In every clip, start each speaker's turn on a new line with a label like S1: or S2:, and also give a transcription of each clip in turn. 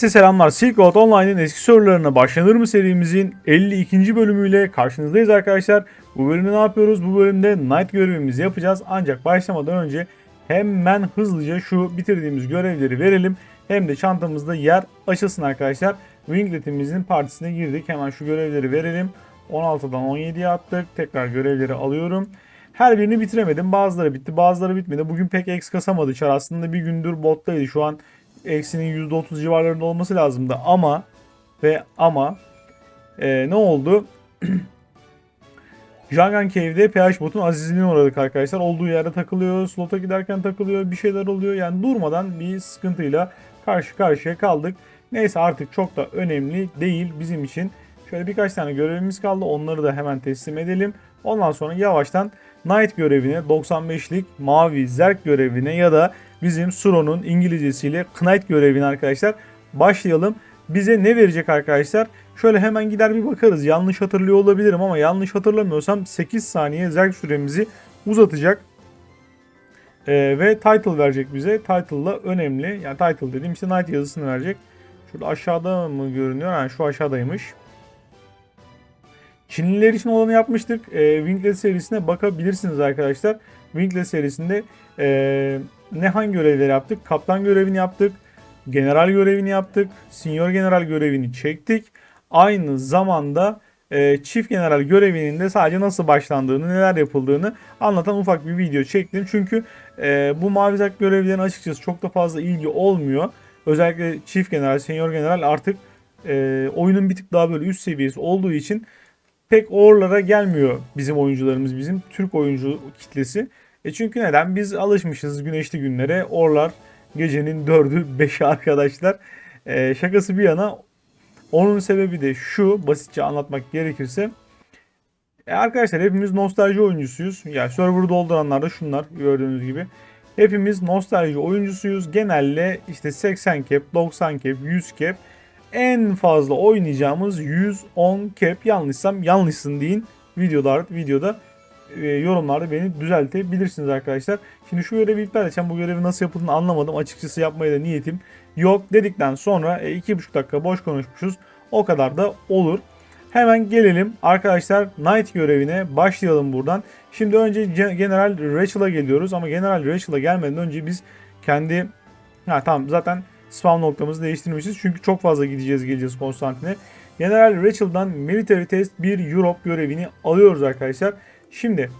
S1: Herkese selamlar. Silk Road Online'ın eski sorularına başlanır mı serimizin 52. bölümüyle karşınızdayız arkadaşlar. Bu bölümde ne yapıyoruz? Bu bölümde Night görevimizi yapacağız. Ancak başlamadan önce hemen hızlıca şu bitirdiğimiz görevleri verelim. Hem de çantamızda yer açılsın arkadaşlar. Winglet'imizin partisine girdik. Hemen şu görevleri verelim. 16'dan 17'ye attık. Tekrar görevleri alıyorum. Her birini bitiremedim. Bazıları bitti, bazıları bitmedi. Bugün pek X kasamadı Çar. Aslında bir gündür bottaydı. Şu an eksinin %30 civarlarında olması lazımdı. Ama ve ama e, ne oldu? Jangan Cave'de PH botun azizliğine uğradık arkadaşlar. Olduğu yerde takılıyor, slota giderken takılıyor, bir şeyler oluyor. Yani durmadan bir sıkıntıyla karşı karşıya kaldık. Neyse artık çok da önemli değil bizim için. Şöyle birkaç tane görevimiz kaldı. Onları da hemen teslim edelim. Ondan sonra yavaştan Knight görevine, 95'lik mavi zerk görevine ya da bizim Suro'nun İngilizcesiyle Knight görevine arkadaşlar başlayalım. Bize ne verecek arkadaşlar? Şöyle hemen gider bir bakarız. Yanlış hatırlıyor olabilirim ama yanlış hatırlamıyorsam 8 saniye zerk süremizi uzatacak. Ee, ve title verecek bize. Title da önemli. Yani title dediğim işte Knight yazısını verecek. Şurada aşağıda mı görünüyor? Yani şu aşağıdaymış. Çinliler için olanı yapmıştık. E, Winglet serisine bakabilirsiniz arkadaşlar. Winglet serisinde e, ne hangi görevleri yaptık? Kaptan görevini yaptık. General görevini yaptık. Senior general görevini çektik. Aynı zamanda e, çift general görevinin de sadece nasıl başlandığını, neler yapıldığını anlatan ufak bir video çektim. Çünkü e, bu mavi zak görevlerine açıkçası çok da fazla ilgi olmuyor. Özellikle çift general, senior general artık e, oyunun bir tık daha böyle üst seviyesi olduğu için pek oralara gelmiyor bizim oyuncularımız, bizim Türk oyuncu kitlesi. E çünkü neden? Biz alışmışız güneşli günlere. Orlar gecenin dördü beşi arkadaşlar. E, şakası bir yana onun sebebi de şu basitçe anlatmak gerekirse. E arkadaşlar hepimiz nostalji oyuncusuyuz. Yani server'ı dolduranlar da şunlar gördüğünüz gibi. Hepimiz nostalji oyuncusuyuz. Genelde işte 80 cap, 90 cap, 100 cap en fazla oynayacağımız 110 cap yanlışsam yanlışsın deyin videolar videoda e, yorumlarda beni düzeltebilirsiniz arkadaşlar. Şimdi şu görevi iptal edeceğim. Bu görevi nasıl yapıldığını anlamadım. Açıkçası yapmaya da niyetim yok dedikten sonra e, 2,5 dakika boş konuşmuşuz. O kadar da olur. Hemen gelelim arkadaşlar Night görevine başlayalım buradan. Şimdi önce General Rachel'a geliyoruz ama General Rachel'a gelmeden önce biz kendi ha tamam zaten spawn noktamızı değiştirmişiz. Çünkü çok fazla gideceğiz geleceğiz Konstantin'e. General Rachel'dan Military Test 1 Europe görevini alıyoruz arkadaşlar. Şimdi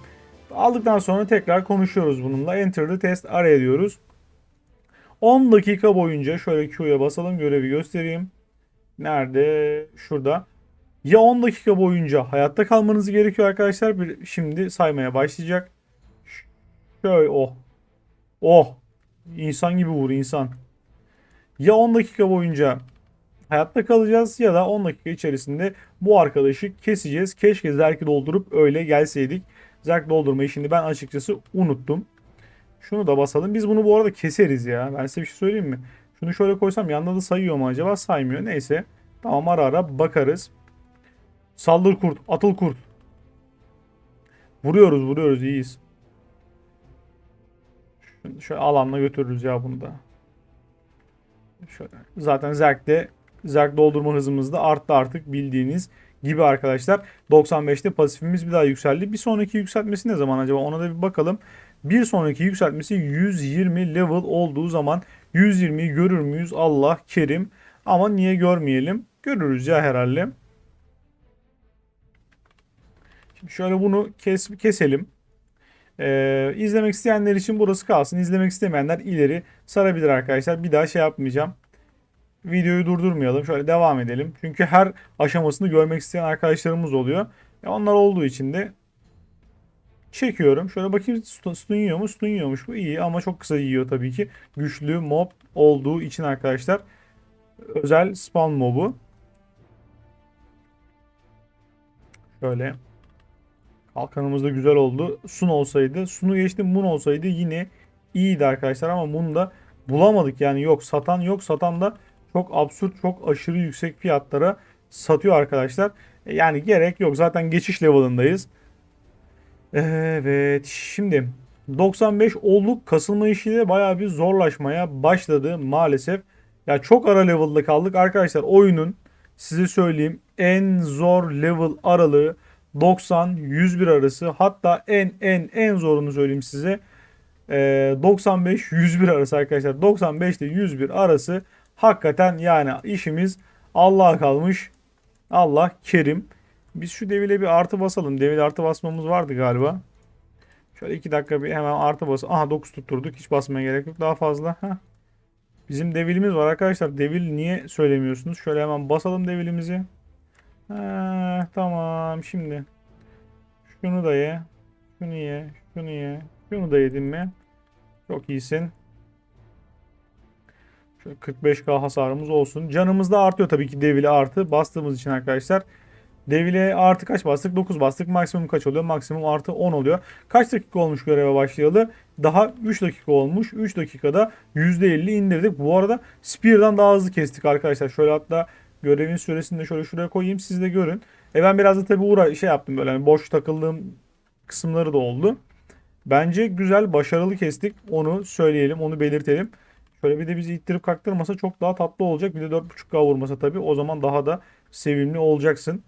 S1: aldıktan sonra tekrar konuşuyoruz bununla. Enter the test araya diyoruz. 10 dakika boyunca şöyle Q'ya basalım görevi göstereyim. Nerede? Şurada. Ya 10 dakika boyunca hayatta kalmanız gerekiyor arkadaşlar. Bir, şimdi saymaya başlayacak. Şöyle oh. Oh. İnsan gibi vur insan. Ya 10 dakika boyunca hayatta kalacağız ya da 10 dakika içerisinde bu arkadaşı keseceğiz. Keşke zerki doldurup öyle gelseydik. Zerk doldurmayı şimdi ben açıkçası unuttum. Şunu da basalım. Biz bunu bu arada keseriz ya. Ben size bir şey söyleyeyim mi? Şunu şöyle koysam yanında da sayıyor mu acaba? Saymıyor. Neyse. Tamam ara ara bakarız. Saldır kurt. Atıl kurt. Vuruyoruz vuruyoruz iyiyiz. Şöyle alanla götürürüz ya bunu da. Şöyle. Zaten Zerk'te Zerk doldurma hızımız da arttı artık bildiğiniz gibi arkadaşlar. 95'te pasifimiz bir daha yükseldi. Bir sonraki yükseltmesi ne zaman acaba ona da bir bakalım. Bir sonraki yükseltmesi 120 level olduğu zaman 120'yi görür müyüz? Allah kerim. Ama niye görmeyelim? Görürüz ya herhalde. Şimdi şöyle bunu kes, keselim. Ee, izlemek isteyenler için burası kalsın. İzlemek istemeyenler ileri sarabilir arkadaşlar. Bir daha şey yapmayacağım. Videoyu durdurmayalım. Şöyle devam edelim. Çünkü her aşamasını görmek isteyen arkadaşlarımız oluyor. E onlar olduğu için de çekiyorum. Şöyle bakayım stun yiyor mu? Stun yiyormuş. Bu iyi ama çok kısa yiyor tabii ki. Güçlü mob olduğu için arkadaşlar. Özel spawn mobu. Şöyle. Kalkanımız da güzel oldu. Sun olsaydı, Sun'u geçtim Mun olsaydı yine iyiydi arkadaşlar ama Mun'u da bulamadık. Yani yok satan yok satan da çok absürt çok aşırı yüksek fiyatlara satıyor arkadaşlar. E, yani gerek yok zaten geçiş level'ındayız. Evet şimdi 95 olduk kasılma işi de baya bir zorlaşmaya başladı maalesef. Ya çok ara level'da kaldık. Arkadaşlar oyunun size söyleyeyim en zor level aralığı 90-101 arası. Hatta en en en zorunu söyleyeyim size. Ee, 95-101 arası arkadaşlar. 95 ile 101 arası hakikaten yani işimiz Allah'a kalmış. Allah kerim. Biz şu devile bir artı basalım. Devil artı basmamız vardı galiba. Şöyle 2 dakika bir hemen artı bas. Aha 9 tutturduk. Hiç basmaya gerek yok. Daha fazla. Heh. Bizim devilimiz var arkadaşlar. Devil niye söylemiyorsunuz? Şöyle hemen basalım devilimizi. Ha, tamam şimdi. Şunu da ye. Şunu ye. Şunu ye. Şunu da yedin mi? Çok iyisin. Şöyle 45k hasarımız olsun. Canımız da artıyor tabii ki devile artı. Bastığımız için arkadaşlar. Devile artı kaç bastık? 9 bastık. Maksimum kaç oluyor? Maksimum artı 10 oluyor. Kaç dakika olmuş göreve başlayalı? Daha 3 dakika olmuş. 3 dakikada %50 indirdik. Bu arada Spear'dan daha hızlı kestik arkadaşlar. Şöyle hatta görevin süresini de şöyle şuraya koyayım. Siz de görün. E ben biraz da tabii uğra şey yaptım böyle hani boş takıldığım kısımları da oldu. Bence güzel, başarılı kestik. Onu söyleyelim, onu belirtelim. Şöyle bir de bizi ittirip kaktırmasa çok daha tatlı olacak. Bir de 4.5K vurmasa tabii o zaman daha da sevimli olacaksın.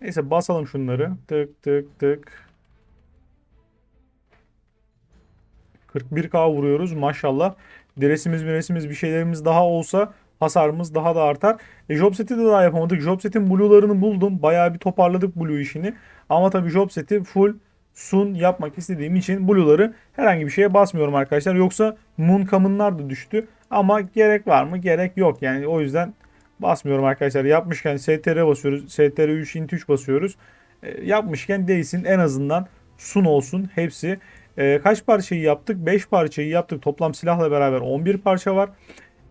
S1: Neyse basalım şunları. Tık tık tık. 41k vuruyoruz maşallah. Diresimiz miresimiz bir şeylerimiz daha olsa hasarımız daha da artar. E, job seti de daha yapamadık. Job setin blue'larını buldum. Bayağı bir toparladık blue işini. Ama tabii job seti full sun yapmak istediğim için blue'ları herhangi bir şeye basmıyorum arkadaşlar. Yoksa moon common'lar da düştü. Ama gerek var mı? Gerek yok. Yani o yüzden basmıyorum arkadaşlar. Yapmışken STR basıyoruz. STR 3 int 3 basıyoruz. E, yapmışken değilsin en azından sun olsun hepsi. E, kaç parçayı yaptık? 5 parçayı yaptık. Toplam silahla beraber 11 parça var.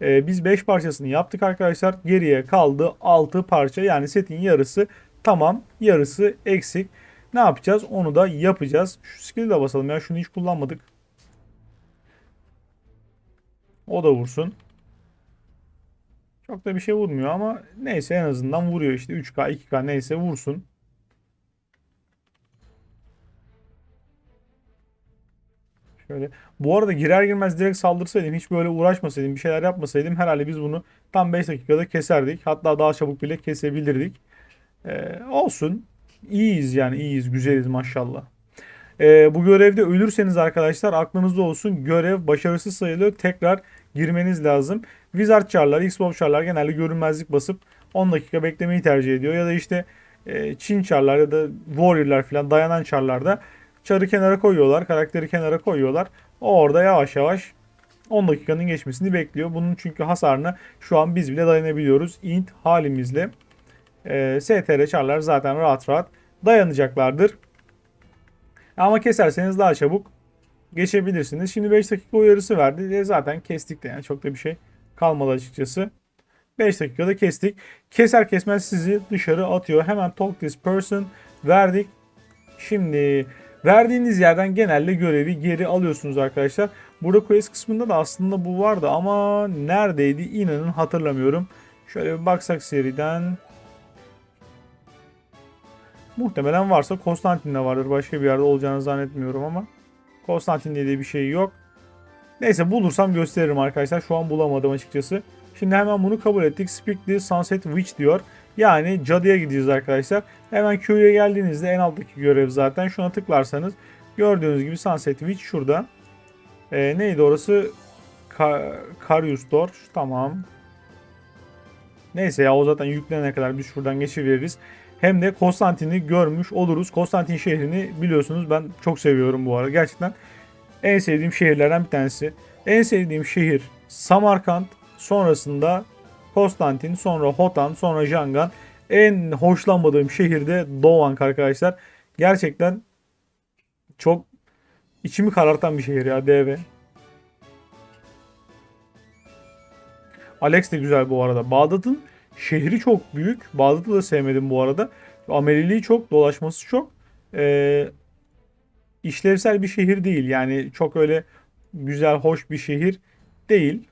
S1: E, biz 5 parçasını yaptık arkadaşlar. Geriye kaldı 6 parça. Yani setin yarısı tamam. Yarısı eksik. Ne yapacağız? Onu da yapacağız. Şu skill'i de basalım ya. Şunu hiç kullanmadık. O da vursun. Çok da bir şey vurmuyor ama neyse en azından vuruyor işte 3K 2K neyse vursun. Şöyle. Bu arada girer girmez direkt saldırsaydım hiç böyle uğraşmasaydım bir şeyler yapmasaydım herhalde biz bunu tam 5 dakikada keserdik. Hatta daha çabuk bile kesebilirdik. Ee, olsun. İyiyiz yani iyiyiz güzeliz maşallah. Ee, bu görevde ölürseniz arkadaşlar aklınızda olsun görev başarısız sayılıyor. Tekrar girmeniz lazım. Wizard çarlar, Xbox çarlar genelde görünmezlik basıp 10 dakika beklemeyi tercih ediyor. Ya da işte e, Çin çarlar ya da Warrior'lar falan dayanan çarlarda çarı kenara koyuyorlar, karakteri kenara koyuyorlar. O orada yavaş yavaş 10 dakikanın geçmesini bekliyor. Bunun çünkü hasarını şu an biz bile dayanabiliyoruz. int halimizle. E, STR çarlar zaten rahat rahat dayanacaklardır. Ama keserseniz daha çabuk geçebilirsiniz. Şimdi 5 dakika uyarısı verdi. E zaten kestik de yani çok da bir şey kalmadı açıkçası. 5 dakikada kestik. Keser kesmez sizi dışarı atıyor. Hemen talk this person verdik. Şimdi verdiğiniz yerden genelde görevi geri alıyorsunuz arkadaşlar. Burada quest kısmında da aslında bu vardı ama neredeydi inanın hatırlamıyorum. Şöyle bir baksak seriden. Muhtemelen varsa Konstantin'de vardır. Başka bir yerde olacağını zannetmiyorum ama. Konstantin diye bir şey yok. Neyse bulursam gösteririm arkadaşlar. Şu an bulamadım açıkçası. Şimdi hemen bunu kabul ettik. Speak the Sunset Witch diyor. Yani cadıya gideceğiz arkadaşlar. Hemen Q'ya geldiğinizde en alttaki görev zaten. Şuna tıklarsanız gördüğünüz gibi Sunset Witch şurada. Ee, neydi orası? Ka Karius Door. Tamam. Neyse ya o zaten yüklenene kadar biz şuradan geçiveririz. Hem de Konstantin'i görmüş oluruz. Konstantin şehrini biliyorsunuz ben çok seviyorum bu arada. Gerçekten en sevdiğim şehirlerden bir tanesi. En sevdiğim şehir Samarkand. Sonrasında Konstantin, sonra Hotan, sonra Jangan. En hoşlanmadığım şehir de Doğank arkadaşlar. Gerçekten çok içimi karartan bir şehir ya DV. Alex de güzel bu arada. Bağdat'ın şehri çok büyük. Bağdat'ı da sevmedim bu arada. Ameliliği çok, dolaşması çok. Ee, işlevsel bir şehir değil. Yani çok öyle güzel, hoş bir şehir değil.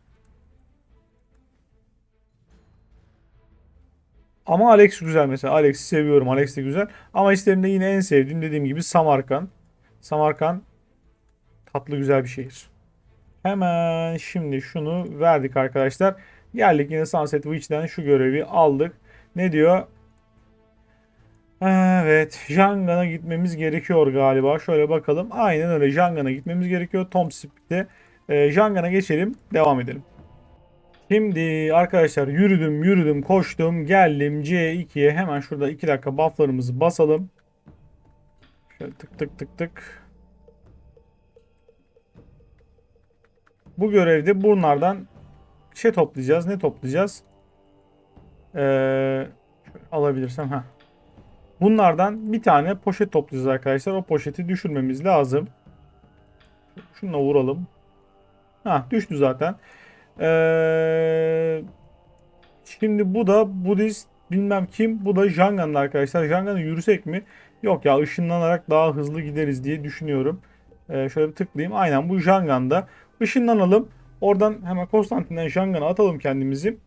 S1: Ama Alex güzel mesela. Alex'i seviyorum. Alex de güzel. Ama işlerinde yine en sevdiğim dediğim gibi Samarkand. Samarkand tatlı güzel bir şehir. Hemen şimdi şunu verdik arkadaşlar. Geldik yine Sunset Witch'ten şu görevi aldık. Ne diyor? Evet, Jangan'a gitmemiz gerekiyor galiba. Şöyle bakalım. Aynen öyle Jangan'a gitmemiz gerekiyor. Tom Speed'de. Ee, Jangan'a geçelim, devam edelim. Şimdi arkadaşlar yürüdüm, yürüdüm, koştum, geldim C2'ye. Hemen şurada 2 dakika bufflarımızı basalım. Şöyle tık tık tık tık. Bu görevde bunlardan şey toplayacağız. Ne toplayacağız? Ee, alabilirsem ha. Bunlardan bir tane poşet toplayacağız arkadaşlar. O poşeti düşürmemiz lazım. Şununla vuralım. Ha düştü zaten. Ee, şimdi bu da Budist bilmem kim. Bu da Jangan'da arkadaşlar. Jangan'ı yürüsek mi? Yok ya ışınlanarak daha hızlı gideriz diye düşünüyorum. Ee, şöyle bir tıklayayım. Aynen bu Jangan'da. Işınlanalım. Oradan hemen Konstantin'den Jangan'a atalım kendimizi.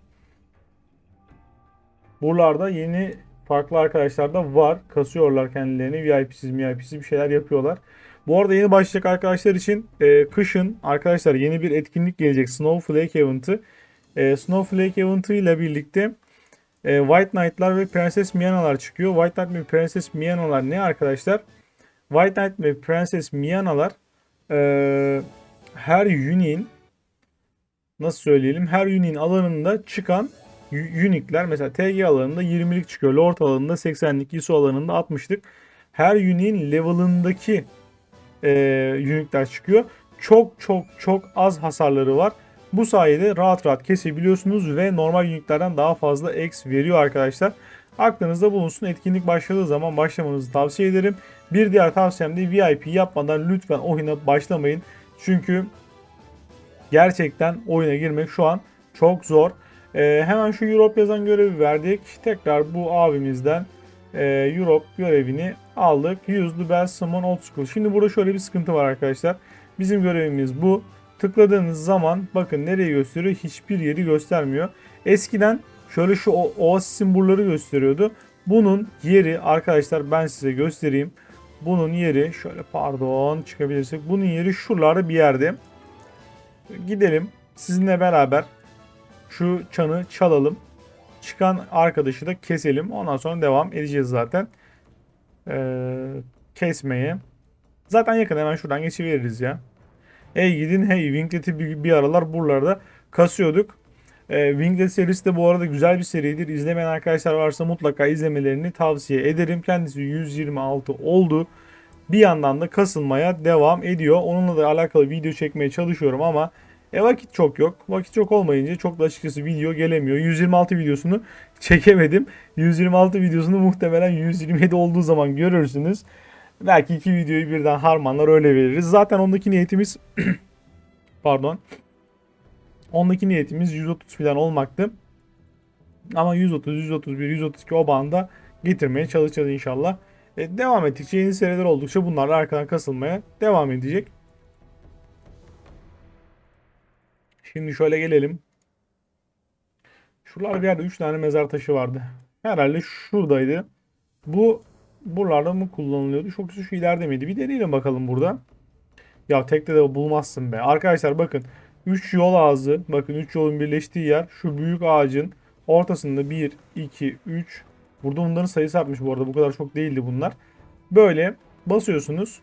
S1: Buralarda yeni farklı arkadaşlar da var. Kasıyorlar kendilerini. VIP'siz VIP'siz bir şeyler yapıyorlar. Bu arada yeni başlayacak arkadaşlar için e, kışın arkadaşlar yeni bir etkinlik gelecek. Snowflake Event'ı. E, Snowflake Event'ı ile birlikte e, White Knight'lar ve Prenses Miana'lar çıkıyor. White Knight ve Prenses Miana'lar ne arkadaşlar? White Knight ve Prenses Miana'lar e, her Uni'nin nasıl söyleyelim her Uni'nin alanında çıkan Unique'ler mesela TG alanında 20'lik çıkıyor. Lord alanında 80'lik, ISO alanında 60'lık. Her Unique'in level'ındaki e, Unique'ler çıkıyor. Çok çok çok az hasarları var. Bu sayede rahat rahat kesebiliyorsunuz ve normal Unique'lerden daha fazla X veriyor arkadaşlar. Aklınızda bulunsun. Etkinlik başladığı zaman başlamanızı tavsiye ederim. Bir diğer tavsiyem de VIP yapmadan lütfen oyuna başlamayın. Çünkü gerçekten oyuna girmek şu an çok zor. Ee, hemen şu Europe yazan görevi verdik. Tekrar bu abimizden e, Europe görevini aldık. Use the best summon old school. Şimdi burada şöyle bir sıkıntı var arkadaşlar. Bizim görevimiz bu. Tıkladığınız zaman bakın nereye gösteriyor? Hiçbir yeri göstermiyor. Eskiden şöyle şu oasis simbolları gösteriyordu. Bunun yeri arkadaşlar ben size göstereyim. Bunun yeri şöyle pardon çıkabilirsek. Bunun yeri şuralarda bir yerde. Gidelim sizinle beraber şu çanı çalalım. Çıkan arkadaşı da keselim. Ondan sonra devam edeceğiz zaten. Ee, kesmeye. Zaten yakın hemen şuradan geçiveririz ya. Hey gidin hey Winglet'i bir, bir aralar buralarda kasıyorduk. Ee, Winglet serisi de bu arada güzel bir seridir. İzlemeyen arkadaşlar varsa mutlaka izlemelerini tavsiye ederim. Kendisi 126 oldu. Bir yandan da kasılmaya devam ediyor. Onunla da alakalı video çekmeye çalışıyorum ama e vakit çok yok. Vakit çok olmayınca çok da açıkçası video gelemiyor. 126 videosunu çekemedim. 126 videosunu muhtemelen 127 olduğu zaman görürsünüz. Belki iki videoyu birden harmanlar öyle veririz. Zaten ondaki niyetimiz pardon. Ondaki niyetimiz 130 falan olmaktı. Ama 130, 131, 132 o banda getirmeye çalışacağız inşallah. E, devam ettikçe yeni seriler oldukça bunlar arkadan kasılmaya devam edecek. Şimdi şöyle gelelim. Şuralarda bir yerde 3 tane mezar taşı vardı. Herhalde şuradaydı. Bu buralarda mı kullanılıyordu? Çok şu ileride miydi? Bir deneyelim bakalım burada. Ya tekte de bulmazsın be. Arkadaşlar bakın. 3 yol ağzı. Bakın 3 yolun birleştiği yer. Şu büyük ağacın ortasında 1, 2, 3. Burada bunların sayısı artmış bu arada. Bu kadar çok değildi bunlar. Böyle basıyorsunuz.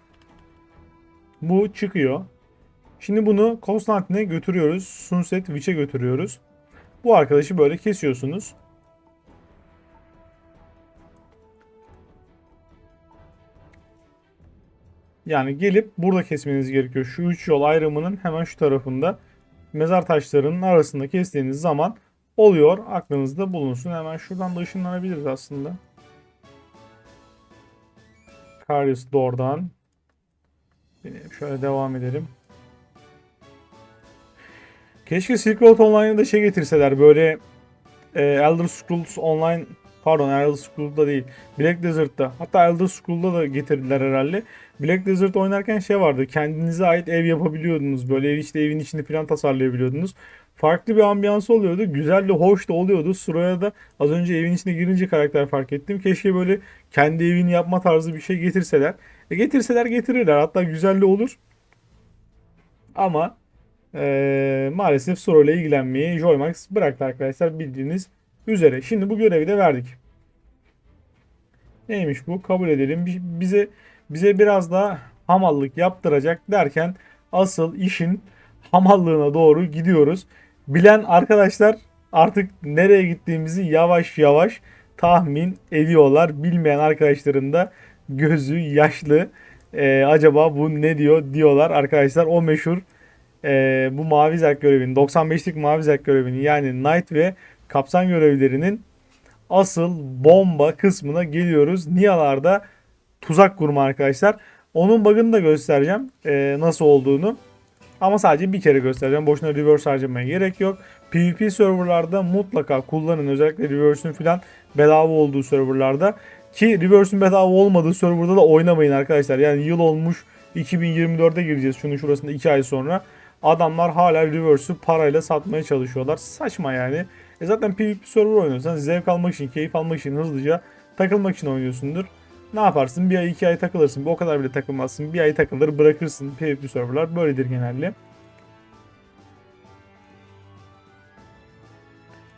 S1: Bu çıkıyor. Şimdi bunu Konstantin'e götürüyoruz. Sunset Witch'e götürüyoruz. Bu arkadaşı böyle kesiyorsunuz. Yani gelip burada kesmeniz gerekiyor. Şu üç yol ayrımının hemen şu tarafında mezar taşlarının arasında kestiğiniz zaman oluyor. Aklınızda bulunsun. Hemen şuradan da ışınlanabiliriz aslında. Karius Door'dan. Şöyle devam edelim. Keşke Silk Road Online'da da şey getirseler böyle e, Elder Scrolls Online pardon Elder Scrolls'da değil Black Desert'ta hatta Elder Scrolls'da da getirdiler herhalde. Black Desert oynarken şey vardı kendinize ait ev yapabiliyordunuz böyle ev işte evin içinde plan tasarlayabiliyordunuz. Farklı bir ambiyansı oluyordu. Güzel de hoş da oluyordu. Sıraya da az önce evin içine girince karakter fark ettim. Keşke böyle kendi evini yapma tarzı bir şey getirseler. E getirseler getirirler. Hatta güzel de olur. Ama Ee, maalesef soruyla ilgilenmeyi Joymax bıraktı arkadaşlar bildiğiniz üzere. Şimdi bu görevi de verdik. Neymiş bu? Kabul edelim. Bi- Bize bize biraz daha hamallık yaptıracak derken asıl işin hamallığına doğru gidiyoruz. Bilen arkadaşlar artık nereye gittiğimizi yavaş yavaş tahmin ediyorlar. Bilmeyen arkadaşların da gözü yaşlı. Ee, acaba bu ne diyor diyorlar arkadaşlar. O meşhur e, bu mavi zerk görevini 95'lik mavi zerk görevini yani Knight ve kapsan görevlerinin asıl bomba kısmına geliyoruz. Niyalarda tuzak kurma arkadaşlar. Onun bug'ını da göstereceğim e, nasıl olduğunu. Ama sadece bir kere göstereceğim. Boşuna reverse harcamaya gerek yok. PvP serverlarda mutlaka kullanın. Özellikle reverse'ün falan bedava olduğu serverlarda. Ki reverse'ün bedava olmadığı serverda da oynamayın arkadaşlar. Yani yıl olmuş 2024'e gireceğiz şunun şurasında 2 ay sonra. Adamlar hala reverse'ü parayla satmaya çalışıyorlar. Saçma yani. E zaten PvP server oynuyorsan zevk almak için, keyif almak için hızlıca takılmak için oynuyorsundur. Ne yaparsın? Bir ay iki ay takılırsın. O kadar bile takılmazsın. Bir ay takılır bırakırsın. PvP serverlar böyledir genelde.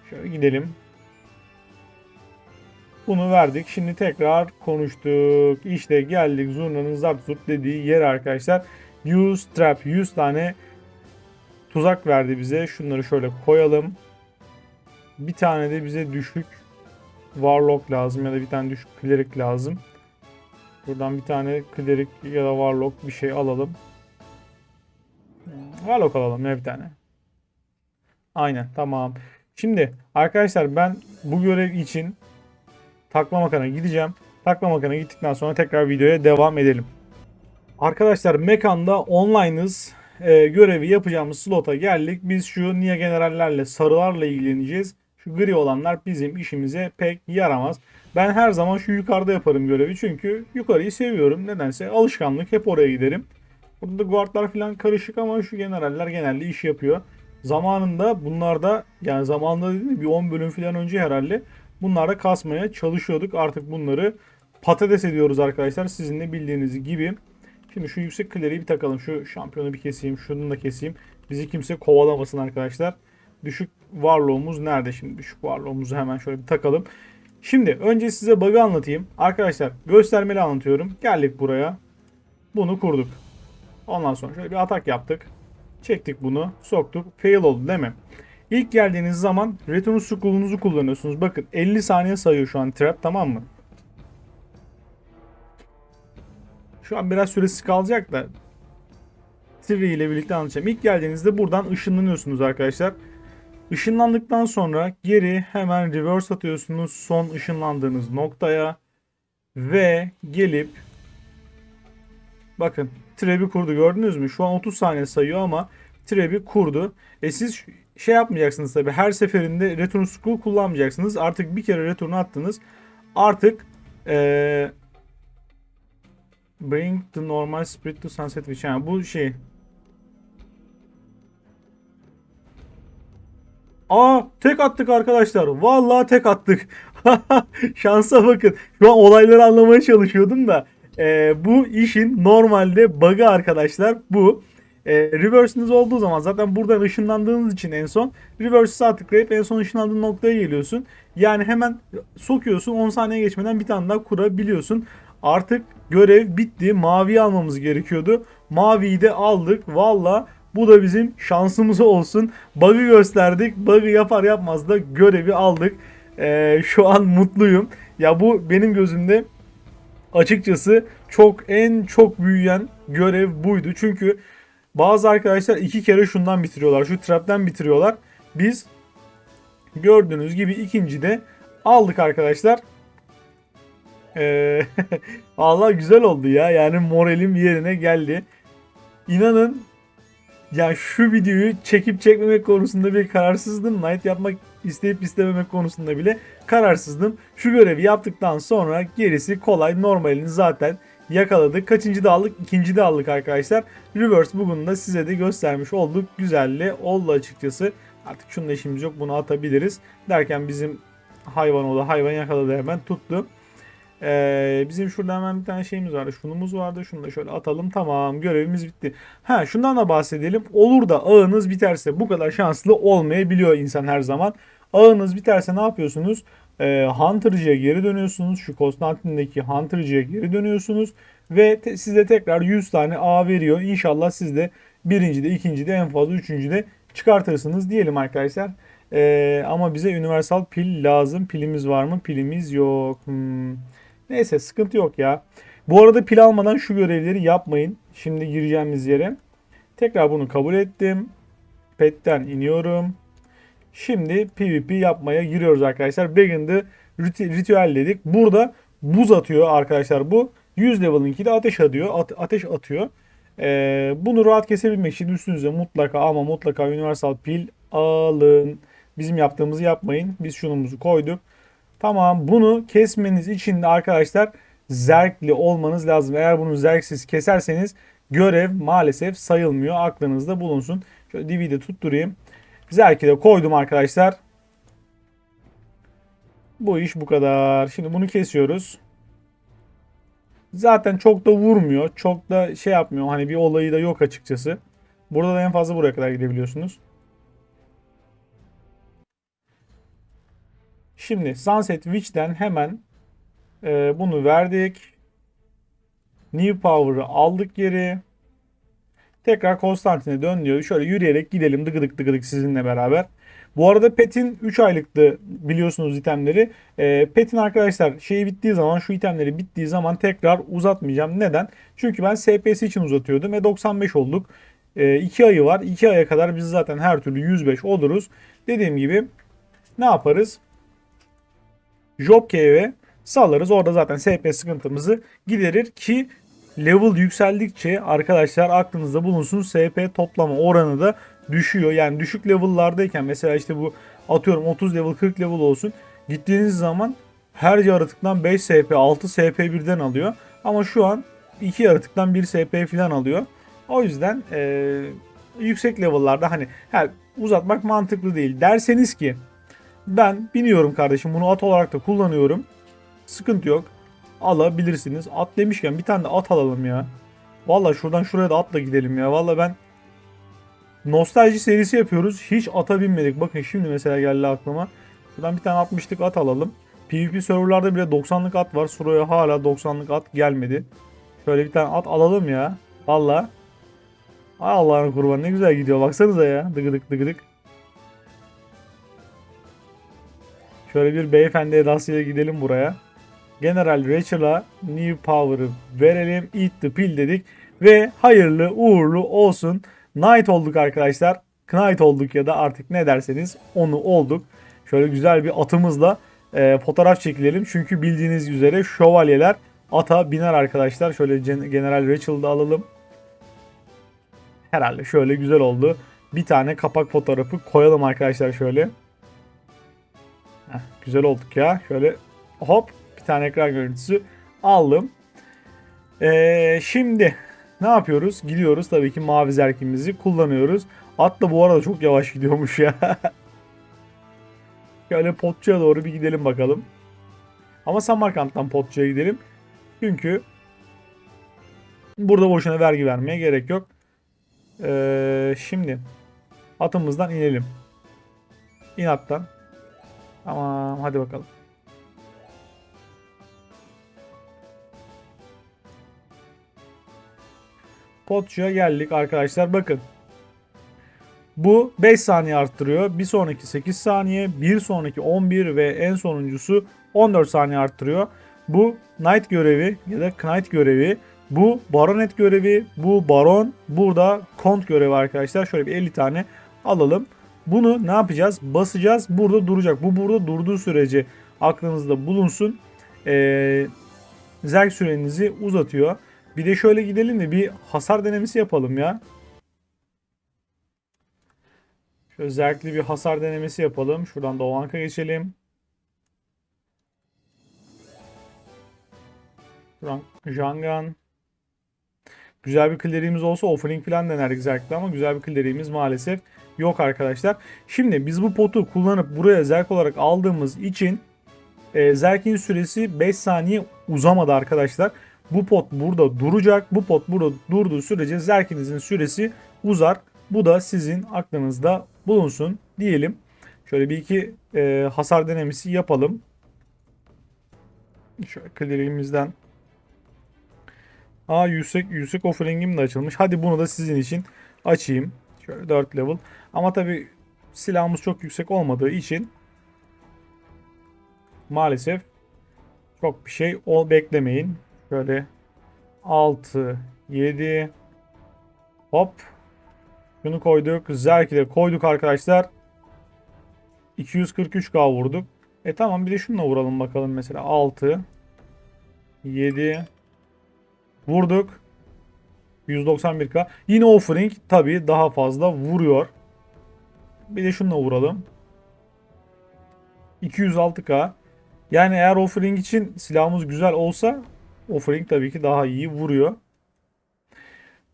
S1: Şöyle gidelim. Bunu verdik. Şimdi tekrar konuştuk. İşte geldik zurnanın zart zurt dediği yer arkadaşlar. 100 trap 100 tane tuzak verdi bize. Şunları şöyle koyalım. Bir tane de bize düşük warlock lazım ya da bir tane düşük cleric lazım. Buradan bir tane cleric ya da warlock bir şey alalım. Warlock alalım ya bir tane. Aynen tamam. Şimdi arkadaşlar ben bu görev için takla makana gideceğim. Takla makana gittikten sonra tekrar videoya devam edelim. Arkadaşlar mekanda online'ız. Ee, görevi yapacağımız slota geldik. Biz şu niye generallerle sarılarla ilgileneceğiz. Şu gri olanlar bizim işimize pek yaramaz. Ben her zaman şu yukarıda yaparım görevi. Çünkü yukarıyı seviyorum. Nedense alışkanlık hep oraya giderim. Burada da guardlar falan karışık ama şu generaller genelde iş yapıyor. Zamanında bunlarda yani zamanında dedim bir 10 bölüm falan önce herhalde bunlarda kasmaya çalışıyorduk. Artık bunları patates ediyoruz arkadaşlar. Sizin de bildiğiniz gibi. Şimdi şu yüksek kleriği bir takalım. Şu şampiyonu bir keseyim. Şunu da keseyim. Bizi kimse kovalamasın arkadaşlar. Düşük varlığımız nerede şimdi? Düşük varlığımızı hemen şöyle bir takalım. Şimdi önce size bug'ı anlatayım. Arkadaşlar göstermeli anlatıyorum. Geldik buraya. Bunu kurduk. Ondan sonra şöyle bir atak yaptık. Çektik bunu. Soktuk. Fail oldu değil mi? İlk geldiğiniz zaman Return Scroll'unuzu kullanıyorsunuz. Bakın 50 saniye sayıyor şu an trap tamam mı? Şu an biraz süresi kalacak da Tree ile birlikte anlatacağım. İlk geldiğinizde buradan ışınlanıyorsunuz arkadaşlar. Işınlandıktan sonra geri hemen reverse atıyorsunuz son ışınlandığınız noktaya ve gelip bakın trap'i kurdu gördünüz mü? Şu an 30 saniye sayıyor ama trap'i kurdu. E siz şey yapmayacaksınız tabi her seferinde return scroll kullanmayacaksınız. Artık bir kere return attınız. Artık ee, bring the normal spirit to sunset witch. Yani bu şey Aa tek attık arkadaşlar. Vallahi tek attık. Şansa bakın. Şu an olayları anlamaya çalışıyordum da. e, bu işin normalde bug'ı arkadaşlar bu. E, reverse'ınız olduğu zaman zaten buradan ışınlandığınız için en son reverse sağ tıklayıp en son ışınlandığın noktaya geliyorsun. Yani hemen sokuyorsun 10 saniye geçmeden bir tane daha kurabiliyorsun. Artık görev bitti. Maviyi almamız gerekiyordu. Maviyi de aldık. Valla bu da bizim şansımız olsun. Bug'ı gösterdik. Bug'ı yapar yapmaz da görevi aldık. Ee, şu an mutluyum. Ya bu benim gözümde açıkçası çok en çok büyüyen görev buydu. Çünkü bazı arkadaşlar iki kere şundan bitiriyorlar. Şu trap'ten bitiriyorlar. Biz gördüğünüz gibi ikinci de aldık arkadaşlar. Ee, Allah güzel oldu ya. Yani moralim yerine geldi. İnanın ya şu videoyu çekip çekmemek konusunda bir kararsızdım. Night yapmak isteyip istememek konusunda bile kararsızdım. Şu görevi yaptıktan sonra gerisi kolay. Normalini zaten yakaladık. Kaçıncı da aldık? İkinci de aldık arkadaşlar. Reverse bugün de size de göstermiş olduk. Güzelli oldu açıkçası. Artık şunun işimiz yok bunu atabiliriz. Derken bizim hayvan oldu. Hayvan yakaladı hemen tuttu. Ee, bizim şurada hemen bir tane şeyimiz vardı. Şunumuz vardı. Şunu da şöyle atalım. Tamam görevimiz bitti. Ha şundan da bahsedelim. Olur da ağınız biterse bu kadar şanslı olmayabiliyor insan her zaman. Ağınız biterse ne yapıyorsunuz? Ee, Hunter'cıya geri dönüyorsunuz. Şu Konstantin'deki Hunter'cıya geri dönüyorsunuz. Ve te- size tekrar 100 tane ağ veriyor. İnşallah siz de birinci de ikinci de en fazla üçüncü de çıkartırsınız diyelim arkadaşlar. Ee, ama bize universal pil lazım. Pilimiz var mı? Pilimiz yok. Hmm. Neyse sıkıntı yok ya. Bu arada pil almadan şu görevleri yapmayın. Şimdi gireceğimiz yere. Tekrar bunu kabul ettim. Pet'ten iniyorum. Şimdi PvP yapmaya giriyoruz arkadaşlar. Begin'de ritüel dedik. Burada buz atıyor arkadaşlar bu. 100 level'ınki de ateş atıyor. Ate- ateş atıyor. Ee, bunu rahat kesebilmek için üstünüze mutlaka ama mutlaka universal pil alın. Bizim yaptığımızı yapmayın. Biz şunumuzu koyduk. Tamam bunu kesmeniz için de arkadaşlar zerkli olmanız lazım. Eğer bunu zerksiz keserseniz görev maalesef sayılmıyor. Aklınızda bulunsun. Şöyle DV'yi de tutturayım. Zerki de koydum arkadaşlar. Bu iş bu kadar. Şimdi bunu kesiyoruz. Zaten çok da vurmuyor. Çok da şey yapmıyor. Hani bir olayı da yok açıkçası. Burada da en fazla buraya kadar gidebiliyorsunuz. Şimdi Sunset Witch'ten hemen e, bunu verdik. New Power'ı aldık geri. Tekrar Konstantin'e dön diyor. Şöyle yürüyerek gidelim dıgıdık dıgıdık sizinle beraber. Bu arada Pet'in 3 aylıktı biliyorsunuz itemleri. E, Pet'in arkadaşlar şeyi bittiği zaman şu itemleri bittiği zaman tekrar uzatmayacağım. Neden? Çünkü ben SPS için uzatıyordum ve 95 olduk. 2 ayı var. 2 aya kadar biz zaten her türlü 105 oluruz. Dediğim gibi ne yaparız? Job Cave'e salarız. Orada zaten SP sıkıntımızı giderir ki level yükseldikçe arkadaşlar aklınızda bulunsun SP toplama oranı da düşüyor. Yani düşük level'lardayken mesela işte bu atıyorum 30 level 40 level olsun. Gittiğiniz zaman her yaratıktan 5 SP 6 SP birden alıyor. Ama şu an 2 yaratıktan 1 SP falan alıyor. O yüzden e, yüksek level'larda hani yani uzatmak mantıklı değil. Derseniz ki ben biniyorum kardeşim bunu at olarak da kullanıyorum. Sıkıntı yok. Alabilirsiniz. At demişken bir tane de at alalım ya. Valla şuradan şuraya da atla gidelim ya. Valla ben nostalji serisi yapıyoruz. Hiç ata binmedik. Bakın şimdi mesela geldi aklıma. Şuradan bir tane 60'lık at alalım. PvP serverlarda bile 90'lık at var. Suraya hala 90'lık at gelmedi. Şöyle bir tane at alalım ya. Valla. Allah'ın kurbanı ne güzel gidiyor. Baksanıza ya. Dıgıdık dıgıdık. Şöyle bir beyefendi edasıyla gidelim buraya. General Rachel'a New Power'ı verelim. Eat the pill dedik. Ve hayırlı uğurlu olsun. Knight olduk arkadaşlar. Knight olduk ya da artık ne derseniz onu olduk. Şöyle güzel bir atımızla e, fotoğraf çekilelim. Çünkü bildiğiniz üzere şövalyeler ata biner arkadaşlar. Şöyle General Rachel'ı da alalım. Herhalde şöyle güzel oldu. Bir tane kapak fotoğrafı koyalım arkadaşlar şöyle. Heh, güzel olduk ya. Şöyle hop bir tane ekran görüntüsü aldım. Ee, şimdi ne yapıyoruz? Gidiyoruz tabii ki mavi zerkimizi kullanıyoruz. At da bu arada çok yavaş gidiyormuş ya. Şöyle Potçu'ya doğru bir gidelim bakalım. Ama Samarkand'dan Potçu'ya gidelim. Çünkü burada boşuna vergi vermeye gerek yok. Ee, şimdi atımızdan inelim. İn attan. Tamam hadi bakalım. Potçu'ya geldik arkadaşlar. Bakın. Bu 5 saniye arttırıyor. Bir sonraki 8 saniye, bir sonraki 11 ve en sonuncusu 14 saniye arttırıyor. Bu Knight görevi ya da Knight görevi. Bu Baronet görevi, bu Baron, burada Kont görevi arkadaşlar. Şöyle bir 50 tane alalım. Bunu ne yapacağız? Basacağız. Burada duracak. Bu burada durduğu sürece aklınızda bulunsun. Ee, zerk sürenizi uzatıyor. Bir de şöyle gidelim de bir hasar denemesi yapalım ya. Şöyle zerkli bir hasar denemesi yapalım. Şuradan Dovank'a geçelim. Şuradan Jangan. Güzel bir kleriğimiz olsa offering falan denerdik zerkli ama güzel bir kleriğimiz maalesef yok arkadaşlar. Şimdi biz bu potu kullanıp buraya zerk olarak aldığımız için e, Zerk'in süresi 5 saniye uzamadı arkadaşlar. Bu pot burada duracak. Bu pot burada durduğu sürece Zerk'inizin süresi uzar. Bu da sizin aklınızda bulunsun diyelim. Şöyle bir iki e, hasar denemesi yapalım. Şöyle clearing'imizden Aa yüksek yüksek offering'im de açılmış. Hadi bunu da sizin için açayım. Şöyle 4 level. Ama tabi silahımız çok yüksek olmadığı için maalesef çok bir şey ol beklemeyin. Şöyle 6 7 hop şunu koyduk. Zerki de koyduk arkadaşlar. 243k vurduk. E tamam bir de şununla vuralım bakalım mesela 6 7 Vurduk. 191k. Yine offering tabii daha fazla vuruyor. Bir de şununla vuralım. 206k. Yani eğer offering için silahımız güzel olsa offering tabii ki daha iyi vuruyor.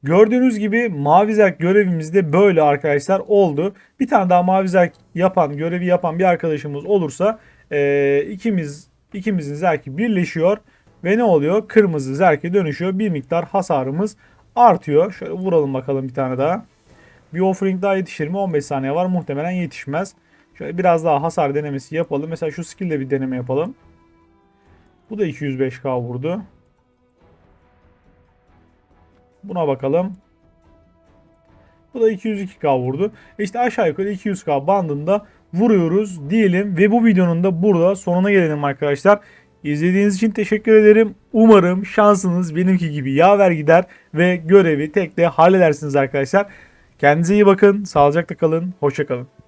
S1: Gördüğünüz gibi mavi zerk görevimiz de böyle arkadaşlar oldu. Bir tane daha mavi zerk yapan, görevi yapan bir arkadaşımız olursa e, ikimiz ikimizin zerki birleşiyor ve ne oluyor? Kırmızı zerke dönüşüyor. Bir miktar hasarımız artıyor. Şöyle vuralım bakalım bir tane daha. Bir offering daha yetişir mi? 15 saniye var. Muhtemelen yetişmez. Şöyle biraz daha hasar denemesi yapalım. Mesela şu skill'de bir deneme yapalım. Bu da 205k vurdu. Buna bakalım. Bu da 202k vurdu. İşte aşağı yukarı 200k bandında vuruyoruz diyelim. Ve bu videonun da burada sonuna gelelim arkadaşlar. İzlediğiniz için teşekkür ederim. Umarım şansınız benimki gibi yaver gider ve görevi tek de halledersiniz arkadaşlar. Kendinize iyi bakın. Sağlıcakla kalın. Hoşçakalın.